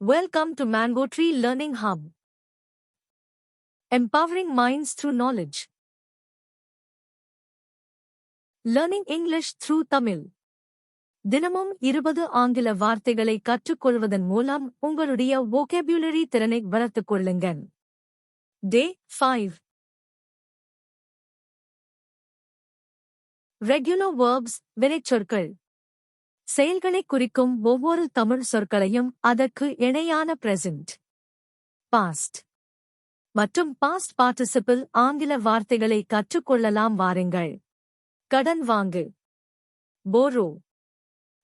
Welcome to Mango Tree Learning Hub. Empowering minds through knowledge. Learning English through Tamil. தினமும் இருபது ஆங்கில வார்த்தைகளை கற்றுக்கொள்வதன் மூலம் உங்களுடைய vocabulary திறனை வளர்த்துக் கொள்ளுங்கள் டே ஃபைவ் ரெகுலர் வேர்ப்ஸ் வினைச்சொற்கள் செயல்களை குறிக்கும் ஒவ்வொரு தமிழ் சொற்களையும் அதற்கு இணையான பிரசன்ட் பாஸ்ட் மற்றும் பாஸ்ட் பார்ட்டிசிபிள் ஆங்கில வார்த்தைகளை கற்றுக்கொள்ளலாம் வாருங்கள். கடன் வாங்கு போரோ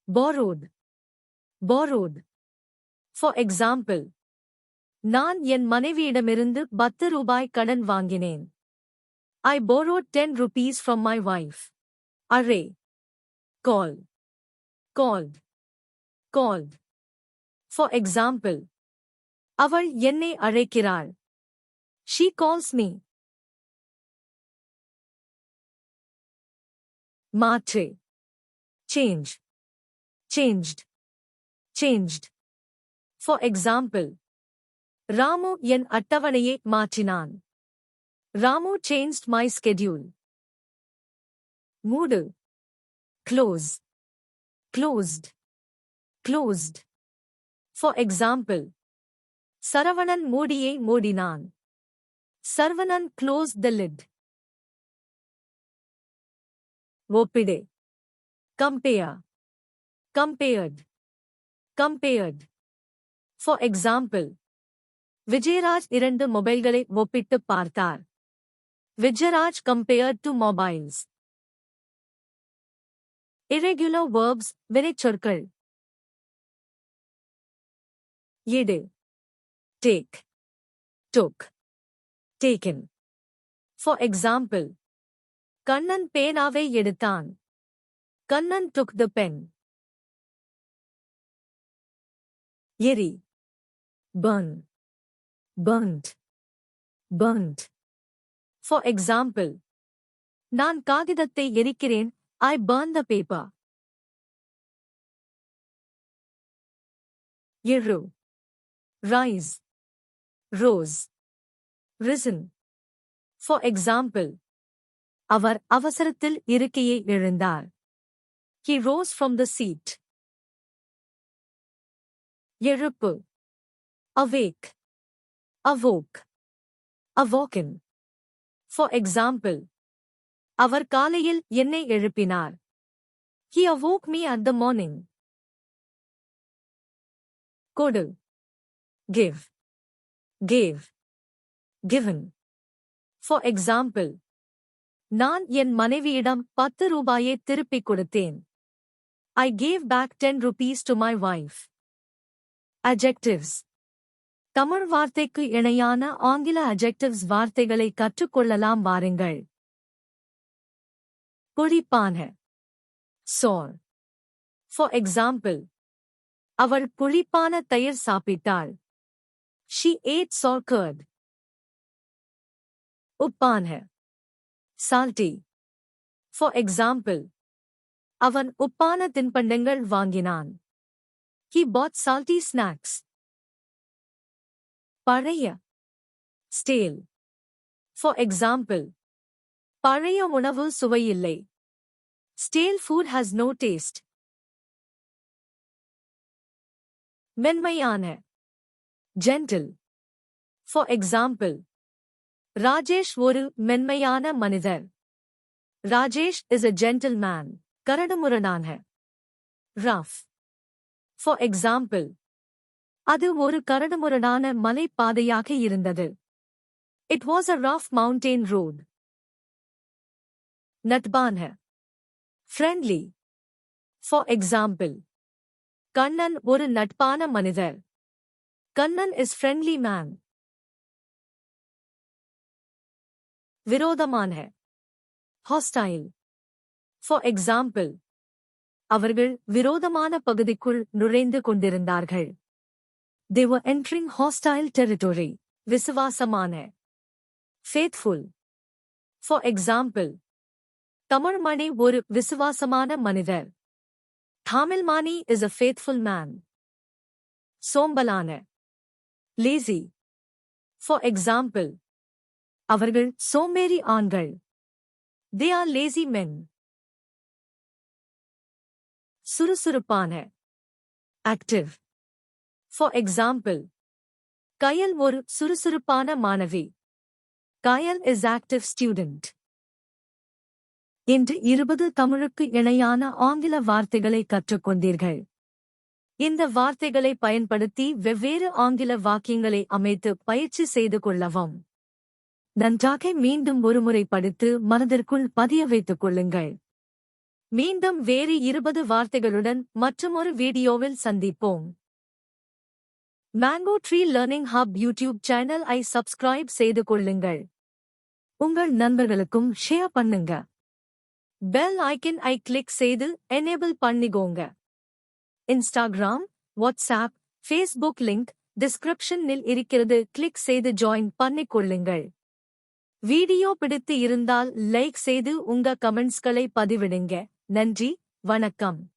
போரோட் போரோட் ஃபார் எக்ஸாம்பிள் நான் என் மனைவியிடமிருந்து பத்து ரூபாய் கடன் வாங்கினேன். I borrow ten rupees from my wife array call Called. Called. For example. அவள் என்னை அழைக்கிறாள். She calls me. மாற்று. Change. Changed. Changed. For example. Ramu என் அட்டவணையை மாற்றினான். Ramu changed my schedule. Mood. Close. Closed. Closed. For example. Saravanan மூடியை மூடினான். Saravanan closed the lid. ஒப்பிடு. Compare. Compared. Compared. For example. Vijayaraj இரண்டு மொபைல்களை ஒப்பிட்டு பார்த்தார். Vijayaraj compared to mobiles. Irregular verbs வினைச்சொற்கள். எடு. Take. Took. Taken. For example. Kannan பேனாவை எடுத்தான். Kannan took the pen. எரி. Burn. Burnt. Burnt. For example. நான் காகிதத்தை எரிக்கிறேன் I burn the paper. எழு. Rise. Rose. Risen. For example. அவர் அவசரத்தில் இருக்கையை எழுந்தார். He rose from the seat. எழுப்பு. Awake. Awoke. Awoken. For example. அவர் காலையில் என்னை எழுப்பினார் he awoke me at the morning கொடு give gave given for example நான் என் மனைவியிடம் பத்து ரூபாயை திருப்பிக் கொடுத்தேன் I gave back ten rupees to my wife adjectives Tamil வார்த்தைக்கு இணையான ஆங்கில அஜெக்டிவ்ஸ் வார்த்தைகளை கற்றுக்கொள்ளலாம் வாருங்கள் पूरी पान है। सोन। फॉर एग्ज़ाम्पल अवर कुरी पान तयर सापिटाल शी एट सोर कर्द उपान है। साल्टी। फॉर एग्ज़ाम्पल अवन उपान तिन पंडंगल वांगिनान। की बहुत साल्टी स्नैक्स पारैया स्टेल फॉर एग्ज़ाम्पल பழைய உணவு சுவையில்லை. Stale food has no taste. மென்மையான. Gentle. For example. ராஜேஷ் ஒரு மென்மையான மனிதர். Rajesh is a gentleman. கரடுமுரடான. Rough. For example. அது ஒரு கரடுமுரடான மலைப்பாதையாக இருந்தது. It was a rough mountain नतबान है ஃப்ரெண்ட்லி ஃபார் எக்ஸாம்பிள் கண்ணன் ஒரு நட்பான மனிதர் கண்ணன் இஸ் ஃப்ரெண்ட்லி மேன் விரோதமான ஹாஸ்டைல் ஃபார் எக்ஸாம்பிள் அவர்கள் விரோதமான பகுதிக்குள் நுழைந்து கொண்டிருந்தார்கள் they were entering hostile territory விசுவாசமான faithful for example Tamilmani ஒரு விசுவாசமான மனிதர். Tamilmani is a faithful man சோம்பலான. Lazy for example அவர்கள் சோம்பேறி ஆண்கள். தே ஆர் லேசி மென் சுறுசுறுப்பான. ஆக்டிவ் ஃபார் எக்ஸாம்பிள் கயல் ஒரு சுறுசுறுப்பான மாணவி. கயல் இஸ் ஆக்டிவ் ஸ்டூடெண்ட் இன்று இருபது தமிழுக்கு இணையான ஆங்கில வார்த்தைகளை கற்றுக்கொண்டீர்கள். இந்த வார்த்தைகளை பயன்படுத்தி வெவ்வேறு ஆங்கில வாக்கியங்களை அமைத்து பயிற்சி செய்து கொள்ளவும். நன்றாக மீண்டும் ஒருமுறை படித்து மனதிற்குள் பதிய வைத்துக் கொள்ளுங்கள். மீண்டும் வேறு இருபது வார்த்தைகளுடன் மற்றொரு வீடியோவில் சந்திப்போம். Mango tree learning hub YouTube channel ஐ சப்ஸ்கிரைப் செய்து கொள்ளுங்கள். உங்கள் நண்பர்களுக்கும் ஷேர் பண்ணுங்க. பெல் ஐக்கன் ஐ கிளிக் செய்து எனேபிள் பண்ணிக்கோங்க. இன்ஸ்டாகிராம் வாட்ஸ்ஆப் ஃபேஸ்புக் லிங்க் டிஸ்கிரிப்ஷனில் இருக்கிறது. கிளிக் செய்து ஜாயின் பண்ணிக்கொள்ளுங்கள். வீடியோ பிடித்து இருந்தால் லைக் செய்து உங்க கமெண்ட்ஸ்களை பதிவிடுங்க. நன்றி வணக்கம்.